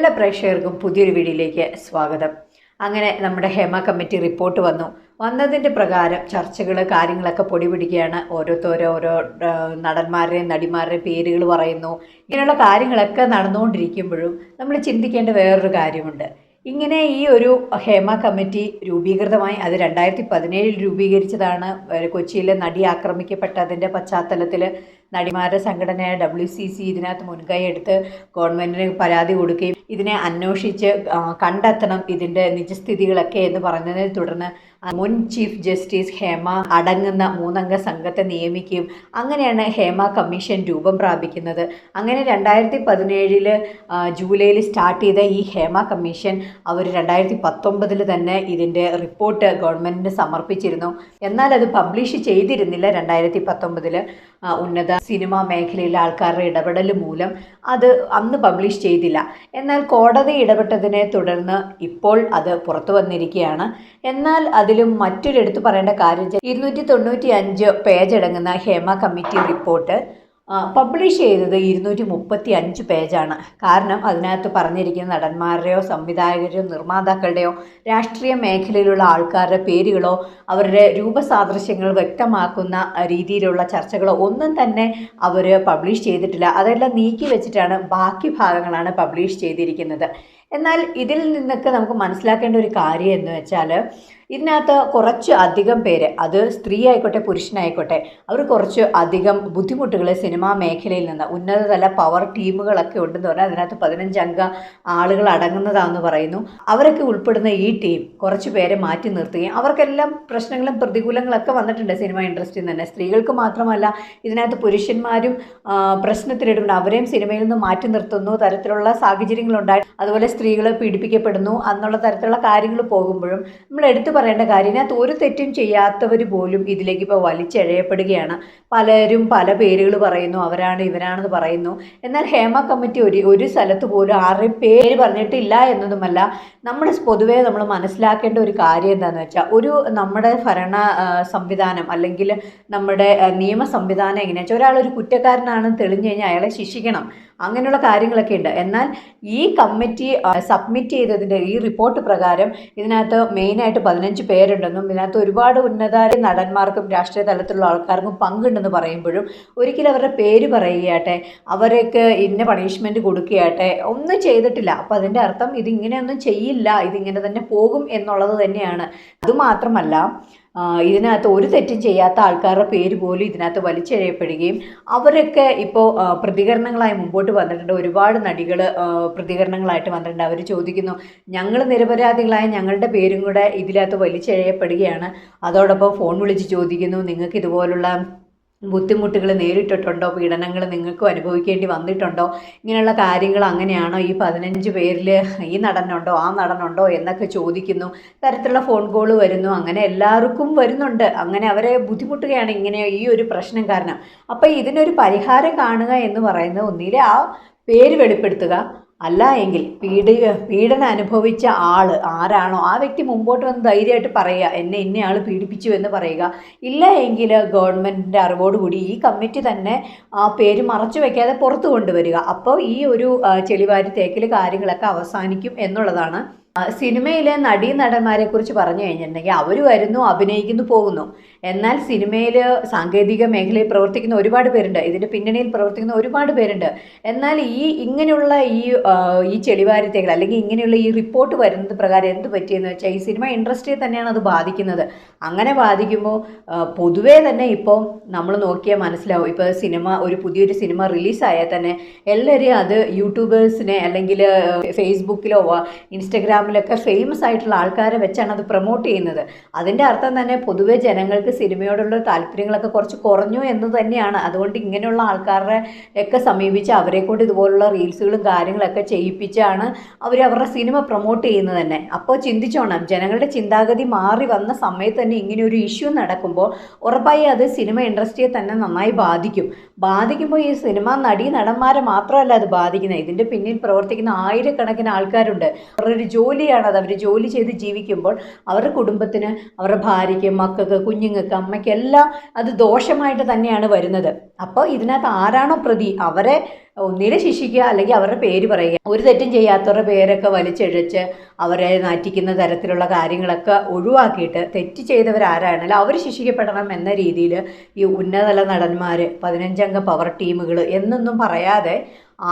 എല്ലാ പ്രേക്ഷകർക്കും പുതിയൊരു വീഡിയോയിലേക്ക് സ്വാഗതം. അങ്ങനെ നമ്മുടെ ഹേമ കമ്മിറ്റി റിപ്പോർട്ട് വന്നു. വന്നതിന്റെ പ്രകാരം ചർച്ചകൾ കാര്യങ്ങളൊക്കെ പൊടി പിടിക്കുകയാണ് ഓരോരുത്തരോ ഓരോ നടന്മാരുടെയും നടിമാരുടെയും പേരുകൾ പറയുന്നു. ഇങ്ങനെയുള്ള കാര്യങ്ങളൊക്കെ നടന്നുകൊണ്ടിരിക്കുമ്പോഴും നമ്മൾ ചിന്തിക്കേണ്ട വേറൊരു കാര്യമുണ്ട്. ഇങ്ങനെ ഈ ഒരു ഹേമ കമ്മിറ്റി രൂപീകൃതമായി അത് രണ്ടായിരത്തി പതിനേഴിൽ രൂപീകരിച്ചതാണ്. കൊച്ചിയിലെ നടി ആക്രമിക്കപ്പെട്ടതിന്റെ പശ്ചാത്തലത്തിൽ നടിമാരുടെ സംഘടനയായ ഡബ്ല്യു സി സി ഇതിനകത്ത് മുൻകൈ എടുത്ത് ഗവൺമെന്റിന് പരാതി കൊടുക്കുകയും ഇതിനെ അന്വേഷിച്ച് കണ്ടെത്തണം ഇതിന്റെ നിജസ്ഥിതികളൊക്കെ എന്ന് പറഞ്ഞതിനെ തുടർന്ന് മുൻ ചീഫ് ജസ്റ്റിസ് ഹേമ അടങ്ങുന്ന മൂന്നംഗ സംഘത്തെ നിയമിക്കുകയും അങ്ങനെയാണ് ഹേമ കമ്മീഷൻ രൂപം പ്രാപിക്കുന്നത്. അങ്ങനെ രണ്ടായിരത്തി പതിനേഴിൽ ജൂലൈയിൽ സ്റ്റാർട്ട് ചെയ്ത ഈ ഹേമ കമ്മീഷൻ അവർ രണ്ടായിരത്തി പത്തൊമ്പതിൽ തന്നെ ഇതിന്റെ റിപ്പോർട്ട് ഗവൺമെന്റിന് സമർപ്പിച്ചിരുന്നു. എന്നാൽ അത് പബ്ലിഷ് ചെയ്തിരുന്നില്ല രണ്ടായിരത്തി പത്തൊമ്പതിൽ ഉന്നത സിനിമാ മേഖലയിലെ ആൾക്കാരുടെ ഇടപെടൽ മൂലം അത് അന്ന് പബ്ലിഷ് ചെയ്തില്ല. എന്നാൽ കോടതി ഇടപെട്ടതിനെ തുടർന്ന് ഇപ്പോൾ അത് പുറത്തു വന്നിരിക്കുകയാണ്. എന്നാൽ അതിലും മറ്റൊരു എടുത്തു പറയേണ്ട കാര്യം ഇരുന്നൂറ്റി തൊണ്ണൂറ്റി അഞ്ച് പേജ് അടങ്ങുന്ന ഹേമ കമ്മിറ്റി റിപ്പോർട്ട് പബ്ലിഷ് ചെയ്തത് ഇരുന്നൂറ്റി മുപ്പത്തി അഞ്ച് പേജാണ്. കാരണം അതിനകത്ത് പറഞ്ഞിരിക്കുന്ന നടന്മാരുടെയോ സംവിധായകരുടെയോ നിർമ്മാതാക്കളുടെയോ രാഷ്ട്രീയ മേഖലയിലുള്ള ആൾക്കാരുടെ പേരുകളോ അവരുടെ രൂപസാദൃശ്യങ്ങൾ വ്യക്തമാക്കുന്ന രീതിയിലുള്ള ചർച്ചകളോ ഒന്നും തന്നെ അവർ പബ്ലിഷ് ചെയ്തിട്ടില്ല. അതെല്ലാം നീക്കി വെച്ചിട്ടാണ് ബാക്കി ഭാഗങ്ങളാണ് പബ്ലിഷ് ചെയ്തിരിക്കുന്നത്. എന്നാൽ ഇതിൽ നിന്നൊക്കെ നമുക്ക് മനസ്സിലാക്കേണ്ട ഒരു കാര്യം എന്ന് വെച്ചാൽ ഇതിനകത്ത് കുറച്ച് അധികം പേര് അത് സ്ത്രീ ആയിക്കോട്ടെ പുരുഷനായിക്കോട്ടെ അവർ കുറച്ച് അധികം ബുദ്ധിമുട്ടുകൾ സിനിമാ മേഖലയിൽ നിന്ന് ഉന്നതതല പവർ ടീമുകളൊക്കെ ഉണ്ടെന്ന് പറഞ്ഞാൽ അതിനകത്ത് പതിനഞ്ചംഗ ആളുകൾ അടങ്ങുന്നതാണെന്ന് പറയുന്നു. അവരൊക്കെ ഉൾപ്പെടുന്ന ഈ ടീം കുറച്ച് പേരെ മാറ്റി നിർത്തുകയും അവർക്കെല്ലാം പ്രശ്നങ്ങളും പ്രതികൂലങ്ങളൊക്കെ വന്നിട്ടുണ്ട് സിനിമ ഇൻഡസ്ട്രിയിൽ തന്നെ സ്ത്രീകൾക്ക് മാത്രമല്ല ഇതിനകത്ത് പുരുഷന്മാരും പ്രശ്നത്തിലിടുന്നുണ്ട് പ്രശ്നത്തിലിടുന്നു അവരെയും സിനിമയിൽ നിന്ന് മാറ്റി നിർത്തുന്നു തരത്തിലുള്ള സാഹചര്യങ്ങളുണ്ടായി. അതുപോലെ സ്ത്രീകൾ പീഡിപ്പിക്കപ്പെടുന്നു എന്നുള്ള തരത്തിലുള്ള കാര്യങ്ങൾ പോകുമ്പോഴും നമ്മൾ എടുത്തു പറയേണ്ട കാര്യം ഇതിനകത്ത് ഒരു തെറ്റും ചെയ്യാത്തവർ പോലും ഇതിലേക്ക് ഇപ്പോൾ വലിച്ചെഴയപ്പെടുകയാണ്. പലരും പല പേരുകൾ പറയുന്നു അവരാണ് ഇവരാണെന്ന് പറയുന്നു. എന്നാൽ ഹേമ കമ്മിറ്റി ഒരു ഒരു സ്ഥലത്ത് പോലും ആരുടെയും പേര് പറഞ്ഞിട്ടില്ല എന്നതുമല്ല. നമ്മുടെ പൊതുവേ നമ്മൾ മനസ്സിലാക്കേണ്ട ഒരു കാര്യം എന്താണെന്ന് വെച്ചാൽ ഒരു നമ്മുടെ ഭരണ സംവിധാനം അല്ലെങ്കിൽ നമ്മുടെ നിയമ സംവിധാനം എങ്ങനെയാണെന്ന് വെച്ചാൽ ഒരാൾ ഒരു കുറ്റക്കാരനാണെന്ന് തെളിഞ്ഞു കഴിഞ്ഞാൽ അയാളെ ശിക്ഷിക്കണം. അങ്ങനെയുള്ള കാര്യങ്ങളൊക്കെ ഉണ്ട്. എന്നാൽ ഈ കമ്മിറ്റി സബ്മിറ്റ് ചെയ്തതിന്റെ ഈ റിപ്പോർട്ട് പ്രകാരം ഇതിനകത്ത് മെയിനായിട്ട് പതിനഞ്ച് പേരുണ്ടെന്നും ഇതിനകത്ത് ഒരുപാട് ഉന്നത നടന്മാർക്കും രാഷ്ട്രീയ തലത്തിലുള്ള ആൾക്കാർക്കും പങ്കുണ്ടെന്ന് പറയുമ്പോഴും ഒരിക്കലും അവരുടെ പേര് പറയുകയാട്ടെ അവരൊക്കെ ഇന്ന പണിഷ്മെന്റ് കൊടുക്കുകയാട്ടെ ഒന്നും ചെയ്തിട്ടില്ല. അപ്പോൾ അതിന്റെ അർത്ഥം ഇതിങ്ങനെയൊന്നും ചെയ്യില്ല ഇതിങ്ങനെ തന്നെ പോകും എന്നുള്ളത് തന്നെയാണ്. അതുമാത്രമല്ല ഇതിനകത്ത് ഒരു തെറ്റും ചെയ്യാത്ത ആൾക്കാരുടെ പേര് പോലും ഇതിനകത്ത് വലിച്ചെഴയപ്പെടുകയും അവരൊക്കെ ഇപ്പോൾ പ്രതികരണങ്ങളായി മുമ്പോട്ട് വന്നിട്ടുണ്ട്. ഒരുപാട് നടികൾ പ്രതികരണങ്ങളായിട്ട് വന്നിട്ടുണ്ട്. അവർ ചോദിക്കുന്നു ഞങ്ങൾ നിരപരാധികളായ ഞങ്ങളുടെ പേരും കൂടെ ഇതിനകത്ത് വലിച്ചെഴയപ്പെടുകയാണ് അതോടൊപ്പം ഫോൺ വിളിച്ച് ചോദിക്കുന്നു നിങ്ങൾക്ക് ഇതുപോലുള്ള ബുദ്ധിമുട്ടുകൾ നേരിട്ടിട്ടുണ്ടോ? പീഡനങ്ങൾ നിങ്ങൾക്കും അനുഭവിക്കേണ്ടി വന്നിട്ടുണ്ടോ? ഇങ്ങനെയുള്ള കാര്യങ്ങൾ അങ്ങനെയാണോ? ഈ പതിനഞ്ച് പേരിൽ ഈ നടനുണ്ടോ? ആ നടനുണ്ടോ? എന്നൊക്കെ ചോദിക്കുന്നു. തരത്തിലുള്ള ഫോൺ കോൾ വരുന്നു. അങ്ങനെ എല്ലാവർക്കും വരുന്നുണ്ട്. അങ്ങനെ അവരെ ബുദ്ധിമുട്ടുകയാണ് ഇങ്ങനെ ഈ ഒരു പ്രശ്നം കാരണം. അപ്പോൾ ഇതിനൊരു പരിഹാരം കാണുക എന്ന് പറയുന്നത് ഒന്നിലെ ആ പേര് വെളിപ്പെടുത്തുക അല്ല എങ്കിൽ പീഡി പീഡനം അനുഭവിച്ച ആൾ ആരാണോ ആ വ്യക്തി മുമ്പോട്ട് വന്ന് ധൈര്യമായിട്ട് പറയുക എന്നെ ഇന്നയാൾ പീഡിപ്പിച്ചു എന്ന് പറയുക. ഇല്ല എങ്കിൽ ഗവൺമെന്റിന്റെ അറിവോടുകൂടി ഈ കമ്മിറ്റി തന്നെ ആ പേര് മറച്ചു വയ്ക്കാതെ പുറത്തു കൊണ്ടുവരിക. അപ്പോൾ ഈ ഒരു ചെളിവാരി തേക്കൽ കാര്യങ്ങളൊക്കെ അവസാനിക്കും എന്നുള്ളതാണ്. സിനിമയിലെ നടീ നടന്മാരെ കുറിച്ച് പറഞ്ഞു കഴിഞ്ഞിട്ടുണ്ടെങ്കിൽ അവർ വരുന്നു അഭിനയിക്കുന്നു പോകുന്നു. എന്നാൽ സിനിമയിൽ സാങ്കേതിക മേഖലയിൽ പ്രവർത്തിക്കുന്ന ഒരുപാട് പേരുണ്ട്. ഇതിന്റെ പിന്നണിയിൽ പ്രവർത്തിക്കുന്ന ഒരുപാട് പേരുണ്ട്. എന്നാൽ ഈ ഇങ്ങനെയുള്ള ഈ ഈ അല്ലെങ്കിൽ ഇങ്ങനെയുള്ള ഈ റിപ്പോർട്ട് വരുന്നത് പ്രകാരം എന്ത് പറ്റിയെന്ന് വെച്ചാൽ ഈ സിനിമ ഇൻഡസ്ട്രിയെ തന്നെയാണ് അത് ബാധിക്കുന്നത്. അങ്ങനെ ബാധിക്കുമ്പോൾ പൊതുവേ തന്നെ ഇപ്പോൾ നമ്മൾ നോക്കിയാൽ മനസ്സിലാവും. ഇപ്പോൾ സിനിമ ഒരു പുതിയൊരു സിനിമ റിലീസായാൽ തന്നെ എല്ലാവരെയും അത് യൂട്യൂബേഴ്സിനെ അല്ലെങ്കിൽ ഫേസ്ബുക്കിലോ ഇൻസ്റ്റഗ്രാമിലൊക്കെ ഫേമസ് ആയിട്ടുള്ള ആൾക്കാരെ വെച്ചാണ് അത് പ്രൊമോട്ട് ചെയ്യുന്നത്. അതിന്റെ അർത്ഥം തന്നെ പൊതുവേ ജനങ്ങൾക്ക് സിനിമയോടുള്ള താല്പര്യങ്ങളൊക്കെ കുറച്ച് കുറഞ്ഞു എന്ന് തന്നെയാണ്. അതുകൊണ്ട് ഇങ്ങനെയുള്ള ആൾക്കാരെ ഒക്കെ സമീപിച്ച് അവരെ കൊണ്ട് ഇതുപോലുള്ള റീൽസുകളും കാര്യങ്ങളൊക്കെ ചെയ്യിപ്പിച്ചാണ് അവർ അവരുടെ സിനിമ പ്രൊമോട്ട് ചെയ്യുന്നത് തന്നെ. അപ്പോൾ ചിന്തിച്ചോണം ജനങ്ങളുടെ ചിന്താഗതി മാറി വന്ന സമയത്ത് തന്നെ ഇങ്ങനെ ഒരു ഇഷ്യൂ നടക്കുമ്പോൾ ഉറപ്പായി അത് സിനിമ ഇൻഡസ്ട്രിയെ തന്നെ നന്നായി ബാധിക്കും. ബാധിക്കുമ്പോൾ ഈ സിനിമ നടി നടന്മാരെ മാത്രമല്ല അത് ബാധിക്കുന്നത്. ഇതിന്റെ പിന്നിൽ പ്രവർത്തിക്കുന്ന ആയിരക്കണക്കിന് ആൾക്കാരുണ്ട്. അവരുടെ ഒരു ജോലിയാണ് അത്. അവർ ജോലി ചെയ്ത് ജീവിക്കുമ്പോൾ അവരുടെ കുടുംബത്തിന് അവരുടെ ഭാര്യയ്ക്ക് മക്കൾക്ക് കുഞ്ഞുങ്ങൾക്ക് കുഞ്ഞുങ്ങൾക്ക് അമ്മയ്ക്കെല്ലാം അത് ദോഷമായിട്ട് തന്നെയാണ് വരുന്നത്. അപ്പോൾ ഇതിനകത്ത് ആരാണോ പ്രതി അവരെ ഒന്നിനെ ശിക്ഷിക്കുക അല്ലെങ്കിൽ അവരുടെ പേര് പറയുക. ഒരു തെറ്റും ചെയ്യാത്തവരുടെ പേരൊക്കെ വലിച്ചെഴിച്ച് അവരെ നാറ്റിക്കുന്ന തരത്തിലുള്ള കാര്യങ്ങളൊക്കെ ഒഴിവാക്കിയിട്ട് തെറ്റ് ചെയ്തവരാരാണല്ലോ അവർ ശിക്ഷിക്കപ്പെടണം എന്ന രീതിയിൽ ഈ ഉന്നതല നടന്മാർ പതിനഞ്ചംഗ പവർ ടീമുകൾ എന്നൊന്നും പറയാതെ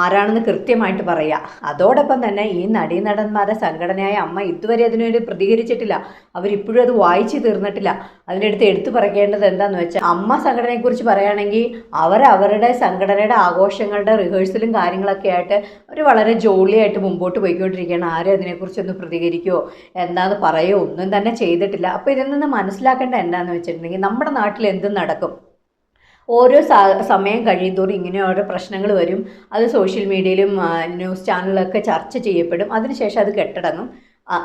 ആരാണെന്ന് കൃത്യമായിട്ട് പറയുക അതോടൊപ്പം തന്നെ ഈ നടീനടന്മാരുടെ സംഘടനയായ അമ്മ ഇതുവരെ അതിനുവേണ്ടി പ്രതികരിച്ചിട്ടില്ല. അവരിപ്പോഴും അത് വായിച്ചു തീർന്നിട്ടില്ല. അതിന്റെ എടുത്തു പറയേണ്ടത് എന്താണെന്ന് വെച്ചാൽ അമ്മ സംഘടനയെക്കുറിച്ച് പറയുകയാണെങ്കിൽ അവർ അവരുടെ സംഘടനയുടെ ആഘോഷങ്ങളുടെ റിഹേഴ്സലും കാര്യങ്ങളൊക്കെ ആയിട്ട് അവർ വളരെ ജോളിയായിട്ട് മുമ്പോട്ട് പോയിക്കൊണ്ടിരിക്കുകയാണ്. ആരും അതിനെക്കുറിച്ചൊന്ന് പ്രതികരിക്കുകയോ എന്താന്ന് പറയുകയോ ഒന്നും തന്നെ ചെയ്തിട്ടില്ല. അപ്പോൾ ഇതിൽ നിന്ന് മനസ്സിലാക്കേണ്ട എന്താണെന്ന് വെച്ചിട്ടുണ്ടെങ്കിൽ നമ്മുടെ നാട്ടിൽ എന്തും നടക്കും. ഓരോ സമയം കഴിയുന്തോറും ഇങ്ങനെ ഓരോ പ്രശ്നങ്ങൾ വരും. അത് സോഷ്യൽ മീഡിയയിലും ന്യൂസ് ചാനലിലൊക്കെ ചർച്ച ചെയ്യപ്പെടും. അതിനുശേഷം അത് കെട്ടടങ്ങും.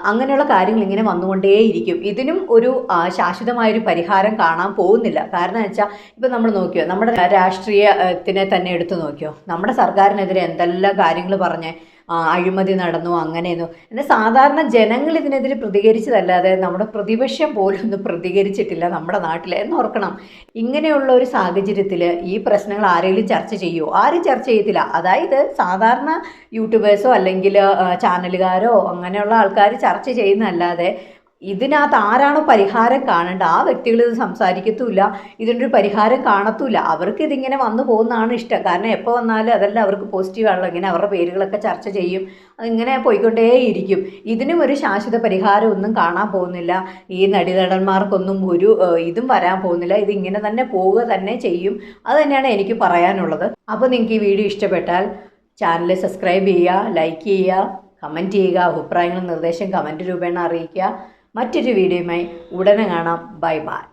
അങ്ങനെയുള്ള കാര്യങ്ങൾ ഇങ്ങനെ വന്നുകൊണ്ടേയിരിക്കും. ഇതിനും ഒരു ശാശ്വതമായൊരു പരിഹാരം കാണാൻ പോകുന്നില്ല. കാരണം വെച്ചാൽ ഇപ്പം നമ്മൾ നോക്കിയോ നമ്മുടെ രാഷ്ട്രീയത്തിനെ തന്നെ എടുത്തു നോക്കിയോ നമ്മുടെ സർക്കാരിനെതിരെ എന്തെല്ലാം കാര്യങ്ങൾ പറഞ്ഞ് അഴിമതി നടന്നു അങ്ങനെയെന്നു എന്നാൽ സാധാരണ ജനങ്ങൾ ഇതിനെതിരെ പ്രതികരിച്ചതല്ലാതെ നമ്മുടെ പ്രതിപക്ഷം പോലും ഒന്നും പ്രതികരിച്ചിട്ടില്ല നമ്മുടെ നാട്ടിൽ എന്ന് ഓർക്കണം ഇങ്ങനെയുള്ള ഒരു സാഹചര്യത്തിൽ ഈ പ്രശ്നങ്ങൾ ആരെങ്കിലും ചർച്ച ചെയ്യുമോ ആരും ചർച്ച ചെയ്യത്തില്ല. അതായത് സാധാരണ യൂട്യൂബേഴ്സോ അല്ലെങ്കിൽ ചാനലുകാരോ അങ്ങനെയുള്ള ആൾക്കാർ ചർച്ച ചെയ്യുന്നതല്ലാതെ ഇതിനകത്ത് ആരാണോ പരിഹാരം കാണേണ്ടത്? ആ വ്യക്തികൾ ഇത് സംസാരിക്കത്തുമില്ല. ഇതിനൊരു പരിഹാരം കാണത്തുമില്ല. അവർക്ക് ഇതിങ്ങനെ വന്നു പോകുന്നതാണ് ഇഷ്ടം. കാരണം എപ്പോൾ വന്നാലും അതല്ല അവർക്ക് പോസിറ്റീവ് ആണല്ലോ. ഇങ്ങനെ അവരുടെ പേരുകളൊക്കെ ചർച്ച ചെയ്യും. അതിങ്ങനെ പോയിക്കൊണ്ടേയിരിക്കും. ഇതിനും ഒരു ശാശ്വത പരിഹാരം ഒന്നും കാണാൻ പോകുന്നില്ല. ഈ നടിനടന്മാർക്കൊന്നും ഒരു ഇതും വരാൻ പോകുന്നില്ല. ഇതിങ്ങനെ തന്നെ പോവുക തന്നെ ചെയ്യും. അത് തന്നെയാണ് എനിക്ക് പറയാനുള്ളത്. അപ്പോൾ നിങ്ങൾക്ക് ഈ വീഡിയോ ഇഷ്ടപ്പെട്ടാൽ ചാനൽ സബ്സ്ക്രൈബ് ചെയ്യുക ലൈക്ക് ചെയ്യുക കമന്റ് ചെയ്യുക അഭിപ്രായങ്ങളും നിർദ്ദേശം കമന്റ് രൂപേണ അറിയിക്കുക. മറ്റൊരു വീഡിയോയുമായി ഉടനെ കാണാം. Bye bye.